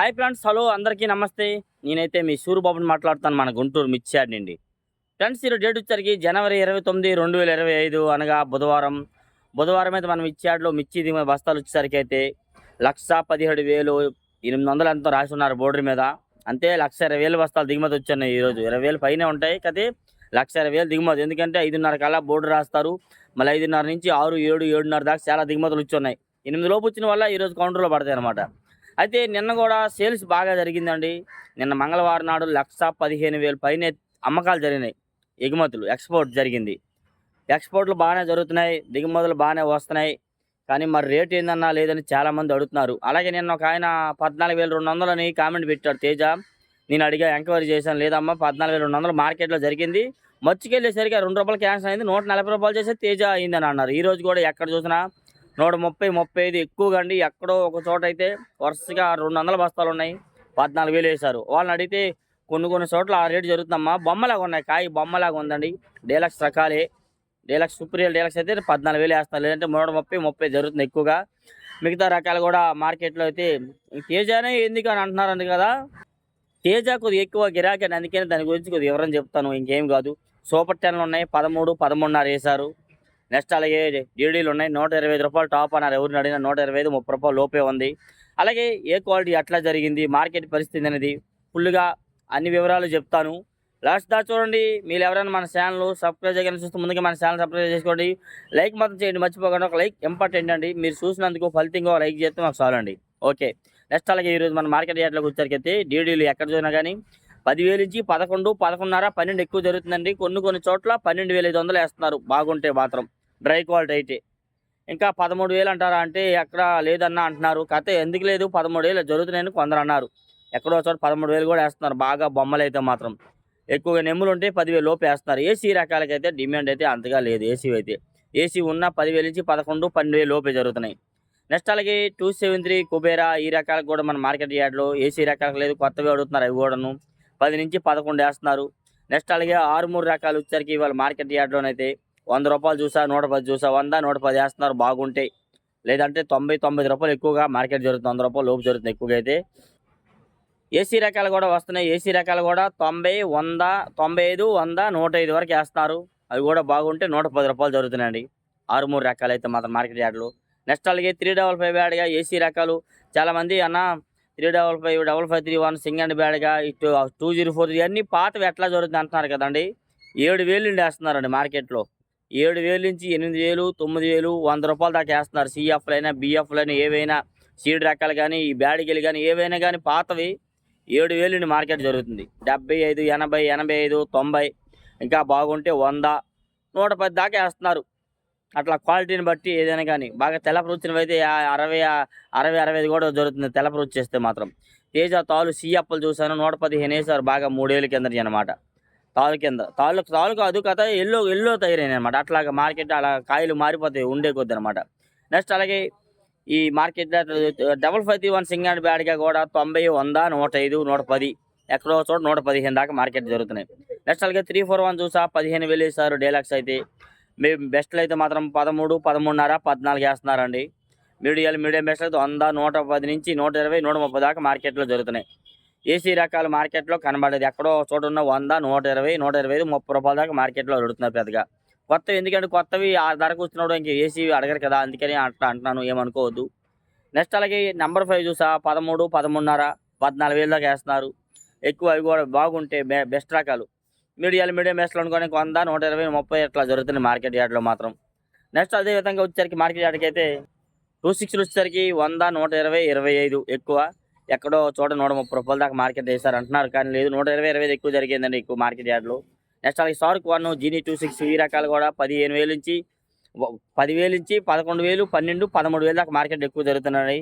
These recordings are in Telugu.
హాయ్ ఫ్రెండ్స్ హలో అందరికీ నమస్తే. నేనైతే మీ సూరిబాబుని మాట్లాడుతాను మన గుంటూరు మిర్చియాడ్ నుండి. ఫ్రెండ్స్ ఈరోజు డేట్ వచ్చరికి జనవరి ఇరవై తొమ్మిది రెండు వేల ఇరవై ఐదు అనగా బుధవారం. బుధవారం అయితే మనం ఇచ్చాడులో మిర్చి దిగుమతి బస్తాలు వచ్చేసరికి అయితే లక్ష పదిహేడు వేలు ఎనిమిది వందలు ఎంతో రాసి ఉన్నారు బోర్డర్ మీద. అంతే లక్ష ఇరవై వేలు బస్తాలు దిగుమతి వచ్చాయి ఈరోజు. ఇరవై వేలు పైనే ఉంటాయి కదా లక్ష ఇరవై వేలు దిగుమతి ఎందుకంటే ఐదున్నర కల్లా బోర్డు రాస్తారు. మళ్ళీ ఐదున్నర నుంచి ఆరు ఏడు ఏడున్నర దాకా చాలా దిగుమతులు వచ్చున్నాయి ఎనిమిది లోపు వచ్చిన వల్ల ఈరోజు కౌంటర్లో పడతాయి అనమాట అయితే నిన్న కూడా సేల్స్ బాగా జరిగిందండి. నిన్న మంగళవారం నాడు లక్ష పదిహేను వేలు పైన అమ్మకాలు జరిగినాయి. ఎగుమతులు ఎక్స్పోర్ట్ జరిగింది. ఎక్స్పోర్ట్లు బాగానే జరుగుతున్నాయి దిగుమతులు బాగానే వస్తున్నాయి. కానీ మరి రేట్ ఏందన్నా లేదని చాలామంది అడుగుతున్నారు. అలాగే నిన్న ఒక ఆయన పద్నాలుగు వేల రెండు వందలని కామెంట్ పెట్టాడు తేజ. నేను అడిగా ఎంక్వైరీ చేశాను. లేదమ్మా పద్నాలుగు వేల రెండు వందలు మార్కెట్లో జరిగింది. మచ్చుకెళ్ళేసరికి ఆ రెండు రూపాయలు క్యాన్సిల్ అయింది. నూట నలభై రూపాయలు చేస్తే తేజ అయిందని అన్నారు. ఈ రోజు కూడా ఎక్కడ చూసినా నూట ముప్పై ముప్పై ఐదు ఎక్కువగా అండి. ఎక్కడో ఒక చోట అయితే వరుసగా రెండు వందల బస్తాలు ఉన్నాయి పద్నాలుగు వేలు వేశారు. వాళ్ళని అడిగితే కొన్ని కొన్ని చోట్ల ఆ రేటు జరుగుతుందమ్మా. బొమ్మలాగా ఉన్నాయి. కాయ బొమ్మలాగా ఉందండి. డీలక్స్ రకాలే. డీలక్స్ సుప్రియల్ డీలక్స్ అయితే పద్నాలుగు వేలు వేస్తారు. లేదంటే నూట ముప్పై ముప్పై జరుగుతుంది ఎక్కువగా. మిగతా రకాలు కూడా మార్కెట్లో అయితే తేజానే ఎందుకు అని అంటున్నారండి కదా. తేజ కొద్దిగా ఎక్కువ గిరాకీ అని అందుకని దాని గురించి కొద్దిగా వివరం చెప్తాను. ఇంకేం కాదు. సూపర్ టెన్లు ఉన్నాయి. పదమూడు పదమూడున్నర వేశారు. నెక్స్ట్ అలాగే డీడీలు ఉన్నాయి. నూట ఇరవై ఐదు రూపాయలు టాప్ అన్నారు. ఎవరిని అడిగినా నూట ఇరవై ఐదు ముప్పై రూపాయలు లోపే ఉంది. అలాగే ఏ క్వాలిటీ ఎట్లా జరిగింది? మార్కెట్ పరిస్థితి అనేది ఫుల్గా అన్ని వివరాలు చెప్తాను. లాస్ట్ దా చూడండి. మీరు ఎవరైనా మన ఛానల్ సబ్స్క్రైబ్ చేయగలని చూస్తే ముందుగా మన ఛానల్ సబ్స్క్రైబ్ చేసుకోండి. లైక్ మాత్రం చేయండి. మర్చిపోకుండా. ఒక లైక్ ఇంపార్టెంట్ అండి మీరు చూసినందుకు ఫలితంగా లైక్ చేస్తే మాకు చాలండి. ఓకే. నెక్స్ట్ అలాగే ఈరోజు మన మార్కెట్ యార్డ్లోకి వచ్చేసరికి డీడీలు ఎక్కడ చూసినా కానీ పదివేలు నుంచి పదకొండు పదకొండున్నర పన్నెండు ఎక్కువ జరుగుతుందండి. కొన్ని కొన్ని చోట్ల పన్నెండు వేల ఐదు వందలు వేస్తున్నారు. బాగుంటే మాత్రం. డ్రై క్వాలిటీ అయితే. ఇంకా పదమూడు వేలు అంటారా అంటే ఎక్కడ లేదన్నా అంటున్నారు. కథ ఎందుకు లేదు? పదమూడు వేలు జరుగుతున్నాయని కొందరు అన్నారు. ఎక్కడో చోట పదమూడు వేలు కూడా వేస్తున్నారు. బాగా బొమ్మలు అయితే మాత్రం. ఎక్కువగా నెమ్ములు ఉంటే పదివేలు లోపు వేస్తున్నారు. ఏసీ రకాలకైతే డిమాండ్ అయితే అంతగా లేదు. ఏసీ అయితే. ఏసీ ఉన్న పదివేలు నుంచి పదకొండు పన్నెండు వేలు లోపే జరుగుతున్నాయి. నెక్స్ట్ అలాగే టూ సెవెన్ త్రీ కుబేరా ఈ రకాలకు కూడా మన మార్కెట్ యార్డ్లో ఏసీ రకాలకు లేదు. కొత్తగా అడుగుతున్నారు అవి కూడాను. పది నుంచి పదకొండు వేస్తున్నారు. నెక్స్ట్ అలాగే ఆరు మూడు రకాలు వచ్చరికి ఇవాళ మార్కెట్ యార్డ్లోనైతే వంద రూపాయలు చూసా నూట పది చూసా వంద నూట పది వేస్తున్నారు బాగుంటాయి. లేదంటే తొంభై తొంభై రూపాయలు ఎక్కువగా మార్కెట్ జరుగుతుంది వంద రూపాయలు లోపు జరుగుతుంది ఎక్కువగా అయితే. ఏసీ రకాలు కూడా వస్తున్నాయి. ఏసీ రకాలు కూడా తొంభై వంద తొంభై ఐదు వంద నూట ఐదు వరకు వేస్తున్నారు. అవి కూడా బాగుంటే నూట పది రూపాయలు జరుగుతున్నాయండి. ఆరు మూడు రకాలు అయితే మాత్రం మార్కెట్ యాడ్లు నెక్స్ట్ అలాగే త్రీ డబల్ ఫైవ్ బ్యాడ్గా ఏసీ రకాలు చాలామంది అన్న three double five double five three one సింగండ్ బ్యాడ్గా ఇటు టూ జీరో ఫోర్ ఇవన్నీ పాతవి ఎట్లా జరుగుతుంది అంటున్నారు కదండి. ఏడు వేలు నుండి వేస్తున్నారండి మార్కెట్లో. ఏడు వేలు నుంచి ఎనిమిది వేలు తొమ్మిది వేలు వంద రూపాయలు దాకా వేస్తున్నారు. సిఎఫ్లు అయినా బిఎఫ్లు అయినా ఏవైనా సీడ్ రకాలు కానీ ఈ బ్యాడిగలు కానీ ఏవైనా కానీ పాతవి ఏడు వేలు మార్కెట్ జరుగుతుంది. డెబ్బై ఐదు ఎనభై ఎనభై ఐదు తొంభై ఇంకా బాగుంటే వంద నూట పది దాకా వేస్తున్నారు. అట్లా క్వాలిటీని బట్టి ఏదైనా కానీ బాగా తెల్లపు అయితే అరవై అరవై అరవై ఐదు కూడా జరుగుతుంది. తెల్లపు మాత్రం తేజ తాలు సిఎఫ్లు చూసాను నూట పదిహేను వేసారు బాగా మూడేళ్ళ కిందటి అనమాట తాళ్ళ కింద. తాళ్ళు తాళ్ళు కాదు కథ ఎల్లో ఎల్లో తయారైన అనమాట అట్లాగా మార్కెట్ అలా కాయలు మారిపోతాయి ఉండే కొద్ది అనమాట నెక్స్ట్ అలాగే ఈ market double five three one single బ్యాడ్గా కూడా తొంభై వంద నూట ఐదు నూట పది ఎక్కడో చోట నూట పదిహేను దాకా మార్కెట్ జరుగుతున్నాయి. నెక్స్ట్ అలాగే త్రీ ఫోర్ వన్ చూసా పదిహేను వేలు వేసారు డీలక్స్ అయితే. మేము బెస్ట్లు అయితే మాత్రం పదమూడు పదమూడున్నర పద్నాలుగు వేస్తున్నారండి. మీడియాలు మీడియం బెస్ట్లు అయితే వంద నూట పది నుంచి నూట ఇరవై నూట ముప్పై దాకా మార్కెట్లో జరుగుతున్నాయి. ఏసీ రకాల మార్కెట్లో కనబడేది. ఎక్కడో చోట ఉన్న వంద నూట ఇరవై నూట ఇరవై ఐదు ముప్పై రూపాయల దాకా మార్కెట్లో అడుగుతున్నారు పెద్దగా. కొత్తవి ఎందుకంటే కొత్తవి ఆ ధరకు వచ్చినప్పుడు ఇంక ఏసీ అడగరు కదా అందుకని అట్లా అంటున్నాను ఏమనుకోవద్దు. నెక్స్ట్ అలాగే నెంబర్ ఫైవ్ చూసా పదమూడు పదమూడున్నర పద్నాలుగు వేలు దాకా వేస్తున్నారు. ఎక్కువ అవి కూడా బాగుంటే బెస్ట్ రకాలు. మీడియాలు మీడియం బెస్ట్లు అనుకోని వంద నూట ఇరవై ముప్పై అట్లా జరుగుతుంది మార్కెట్ యార్డ్లో మాత్రం. నెక్స్ట్ అదే విధంగా వచ్చేసరికి మార్కెట్ యార్డ్కి అయితే టూ సిక్స్లు వచ్చేసరికి వంద నూట ఇరవై ఇరవై ఐదు ఎక్కువ. ఎక్కడో చోట నూట ముప్పై రూపాయల దాకా మార్కెట్ వేస్తారు అంటున్నారు. కానీ లేదు నూట ఇరవై ఇరవై ఎక్కువ జరిగిందండి ఎక్కువ మార్కెట్ యార్డ్లు. నెక్స్ట్ అలాగే సార్క్ వన్ జీనీ టూ సిక్స్ ఈ రకాలు కూడా పదిహేను వేలు నుంచి పదివేలు నుంచి పదకొండు వేలు పన్నెండు పదమూడు వేలు దాకా మార్కెట్ ఎక్కువ జరుగుతున్నాయి.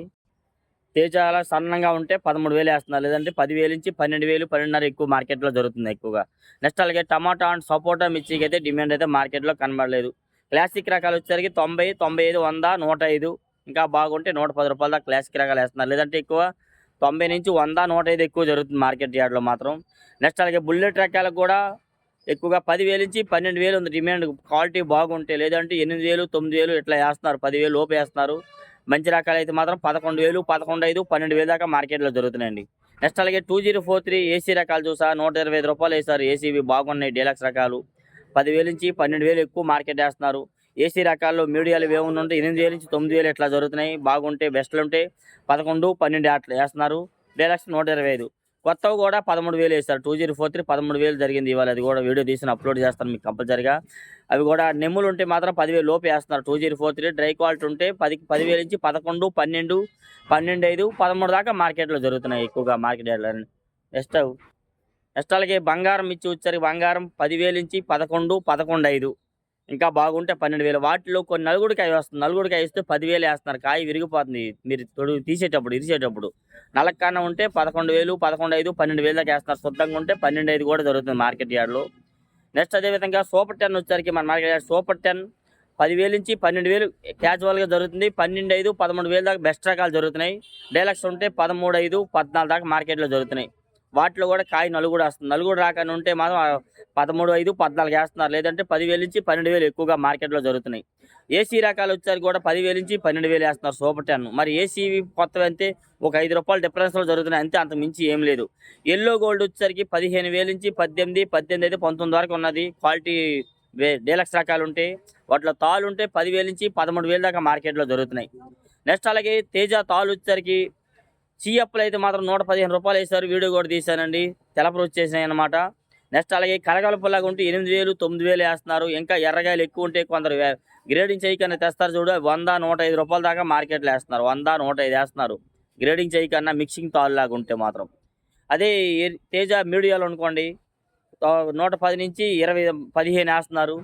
తేజాల సన్నంగా ఉంటే పదమూడు వేలు వేస్తున్నారు. లేదంటే పదివేలు నుంచి పన్నెండు వేలు పన్నెండున్నర ఎక్కువ మార్కెట్లో జరుగుతుంది ఎక్కువగా. నెక్స్ట్ అలాగే టమాటా అండ్ సపోటా మిర్చికి అయితే డిమాండ్ అయితే మార్కెట్లో కనబడలేదు. క్లాసిక్ రకాలు వచ్చేసరికి తొంభై తొంభై ఐదు వంద నూట ఐదు. ఇంకా బాగుంటే నూట పది రూపాయల దాకా క్లాసిక్ రకాలు వేస్తున్నారు. లేదంటే ఎక్కువ తొంభై నుంచి వంద నూట ఐదు ఎక్కువ జరుగుతుంది మార్కెట్ యార్డ్లో మాత్రం. నెక్స్ట్ అలాగే బుల్లెట్ రకాలకు కూడా ఎక్కువగా పదివేలు నుంచి పన్నెండు వేలు ఉంది. డిమాండ్ క్వాలిటీ బాగుంటే లేదంటే ఎనిమిది వేలు తొమ్మిది వేలు ఇట్లా వేస్తున్నారు. పదివేలు లోపు వేస్తున్నారు. మంచి రకాలు అయితే మాత్రం పదకొండు వేలు పదకొండు ఐదు పన్నెండు వేలు దాకా మార్కెట్లో జరుగుతున్నాయండి. నెక్స్ట్ అలాగే two zero four three AC రకాలు చూసా. నూట ఇరవై ఐదు రూపాయలు వేసారు ఏసీవి బాగున్నాయి డీలక్స్ రకాలు. పదివేలు నుంచి పన్నెండు వేలు ఎక్కువ మార్కెట్ వేస్తున్నారు. ఏసీ రకాల్లో మీడియాలు ఏముంది ఉంటే ఎనిమిది వేలు నుంచి తొమ్మిది వేలు ఇట్లా జరుగుతున్నాయి? బాగుంటే బెస్ట్లు ఉంటే పదకొండు పన్నెండు అట్లా వేస్తున్నారు. డీలక్స్ నూట ఇరవై ఐదు. కొత్తవి కూడా పదమూడు వేలు వేస్తారు. టూ జీరో ఫోర్ త్రీ పదమూడు వేలు జరిగింది ఇవాళ. అది కూడా వీడియో తీసి అప్లోడ్ చేస్తాను మీకు కంపల్సరిగా. అవి కూడా నెమ్ములు ఉంటే మాత్రం పదివేలు లోపు వేస్తున్నారు. Two zero four three dry quality ఉంటే పది పదివేలు నుంచి పదకొండు పన్నెండు పన్నెండు ఐదు పదమూడు దాకా మార్కెట్లో జరుగుతున్నాయి ఎక్కువగా మార్కెట్ నెక్స్ట్ నెక్స్ట్ అలాగే బంగారం ఇచ్చి వచ్చారు. బంగారం పదివేలు నుంచి పదకొండు పదకొండు ఐదు. ఇంకా బాగుంటే పన్నెండు వేలు. వాటిలో కొన్ని నలుగురు కాయ వస్తుంది. నలుగురు కాయ ఇస్తే పదివేలు వేస్తున్నారు. కాయ విరిగిపోతుంది. మీరు తొడు తీసేటప్పుడు ఇరిసేటప్పుడు. నలక్కన్న ఉంటే పదకొండు వేలు పదకొండు ఐదు పన్నెండు వేలు దాకా వేస్తున్నారు. శుద్ధంగా ఉంటే పన్నెండు ఐదు కూడా జరుగుతుంది మార్కెట్ యార్డ్లో. నెక్స్ట్ అదేవిధంగా సూపర్ టెన్ వచ్చేసరికి మన మార్కెట్ యార్డ్ సూపర్ టెన్ పదివేలు నుంచి పన్నెండు వేలు క్యాజువల్గా జరుగుతుంది. పన్నెండు ఐదు పదమూడు వేలు దాకా బెస్ట్ రకాలు జరుగుతున్నాయి. డైలక్స్ ఉంటే పదమూడు ఐదు పద్నాలుగు దాకా మార్కెట్లో జరుగుతున్నాయి. వాటిలో కూడా కాయ నలుగుడు వస్తుంది. నలుగుడు రాకని ఉంటే మాత్రం పదమూడు ఐదు పద్నాలుగు వేస్తున్నారు. లేదంటే పదివేలు నుంచి పన్నెండు వేలు ఎక్కువగా మార్కెట్లో జరుగుతున్నాయి. ఏసీ రకాలు వచ్చేసరికి కూడా పదివేలు నుంచి పన్నెండు వేలు వేస్తున్నారు సూపర్ టెన్. మరి ఏసీ కొత్తవి అంతే ఒక ఐదు రూపాయలు డిఫరెన్స్లో జరుగుతున్నాయి. అంతే అంత మించి ఏం లేదు. ఎల్లో గోల్డ్ వచ్చేసరికి పదిహేను వేలు నుంచి పద్దెనిమిది పద్దెనిమిది అయితే పంతొమ్మిది వరకు ఉన్నది. క్వాలిటీ వే డీలక్స్ రకాలు ఉంటాయి వాటిలో తాళ్ళు ఉంటే పదివేలు నుంచి పదమూడు వేలు దాకా మార్కెట్లో దొరుకుతున్నాయి నెక్స్ట్ అలాగే తేజ తాళ్ళు వచ్చేసరికి సిఎఫ్లు అయితే మాత్రం నూట పదిహేను రూపాయలు వేశారు. వీడియో కూడా తీశానండి. తెలపరు వచ్చేసినాయి అనమాట నెక్స్ట్ అలాగే కలగలపులాగా ఉంటే ఎనిమిది వేలు తొమ్మిది వేలు వేస్తున్నారు. ఇంకా ఎర్రగాయలు ఎక్కువ ఉంటే కొందరు గ్రేడింగ్ చేయకన్నా తెస్తారు చూడు. వంద నూట ఐదు రూపాయల దాకా మార్కెట్లో వేస్తున్నారు. వంద నూట ఐదు వేస్తున్నారు. గ్రేడింగ్ చేయకన్నా మిక్సింగ్ తాళ్ళు ఉంటే మాత్రం. అదే తేజ మీడియాలో అనుకోండి. నూట పది నుంచి ఇరవై పదిహేను వేస్తున్నారు.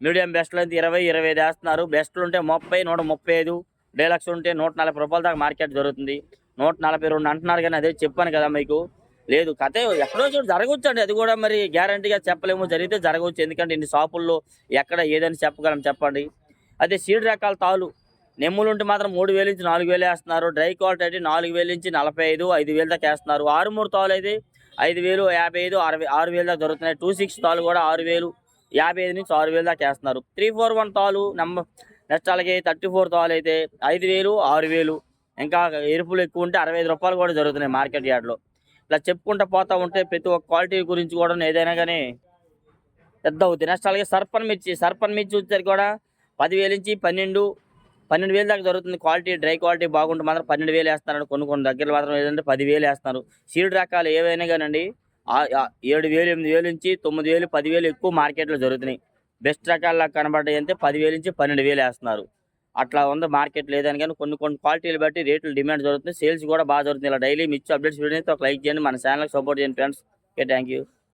మీడియం బెస్ట్లు అయితే ఇరవై ఇరవై ఐదు వేస్తున్నారు. బెస్ట్లు ఉంటే ముప్పై నూట ముప్పై ఐదు డీలక్స్ ఉంటే నూట నలభై రూపాయల దాకా మార్కెట్ జరుగుతుంది. నూట నలభై రెండు అంటున్నారు కానీ అదే చెప్పాను కదా మీకు. లేదు కథ ఎక్కడో చోటు జరగవచ్చు అండి అది కూడా మరి గ్యారంటీగా చెప్పలేము. జరిగితే జరగవచ్చు. ఎందుకంటే ఇన్ని షాపుల్లో ఎక్కడ ఏదని చెప్పగలం చెప్పండి. అదే సీడ్ రకాల తాలు. నెమ్ములు ఉంటే మాత్రం మూడు వేలు నుంచి నాలుగు వేలు వేస్తున్నారు. డ్రై క్వాలిటీ అయితే నాలుగు వేలు నుంచి నలభై ఐదు ఐదు వేలు దాకా వేస్తున్నారు. ఆరు మూడు తాలు అయితే ఐదు వేలు యాభై ఐదు ఆరు ఆరు వేలు దాకా దొరుకుతున్నాయి. టూ సిక్స్ తాలు కూడా ఆరు వేలు యాభై ఐదు నుంచి ఆరు వేలు దాకా వేస్తున్నారు. త్రీ ఫోర్ వన్ తాలు నెంబర్ నెక్స్ట్ అలాగే థర్టీ ఫోర్ తాలు అయితే ఐదు వేలు ఆరు వేలు. ఇంకా ఎరుపులు ఎక్కువ ఉంటే అరవై ఐదు రూపాయలు కూడా జరుగుతున్నాయి మార్కెట్ యార్డ్లో. ఇలా చెప్పుకుంటూ పోతూ ఉంటే ప్రతి ఒక్క క్వాలిటీ గురించి కూడా ఏదైనా కానీ పెద్ద అవుతుంది నెక్స్ట్ అలాగే సర్పన్ మిర్చి సర్పన్ మిర్చి వచ్చేసరికి కూడా పదివేల నుంచి పన్నెండు పన్నెండు వేలు దాకా జరుగుతుంది. క్వాలిటీ డ్రై క్వాలిటీ బాగుంటే మాత్రం పన్నెండు వేలు వేస్తున్నారు. కొన్ని కొన్ని దగ్గర మాత్రం ఏదంటే పదివేలు వేస్తున్నారు. సీడ్ రకాలు ఏవైనా కానండి ఏడు వేలు ఎనిమిది వేలు నుంచి తొమ్మిది వేలు పదివేలు ఎక్కువ మార్కెట్లో జరుగుతున్నాయి. బెస్ట్ రకాల కనబడ్డాయి అంటే పదివేలు నుంచి పన్నెండు వేలు వేస్తున్నారు. అట్లా ఉంది మార్కెట్ లేదని కానీ కొన్ని కొన్ని క్వాలిటీలు బట్టి రేట్లు డిమాండ్ జరుగుతుంది సేల్స్ కూడా బాగా జరుగుతుంది. ఇలా డైలీ మిచ్చి అప్డేట్స్ వీడియో ఒక లైక్ చేయండి మన ఛానల్కి సపోర్ట్ చేయండి ఫ్రెండ్స్. Okay thank you.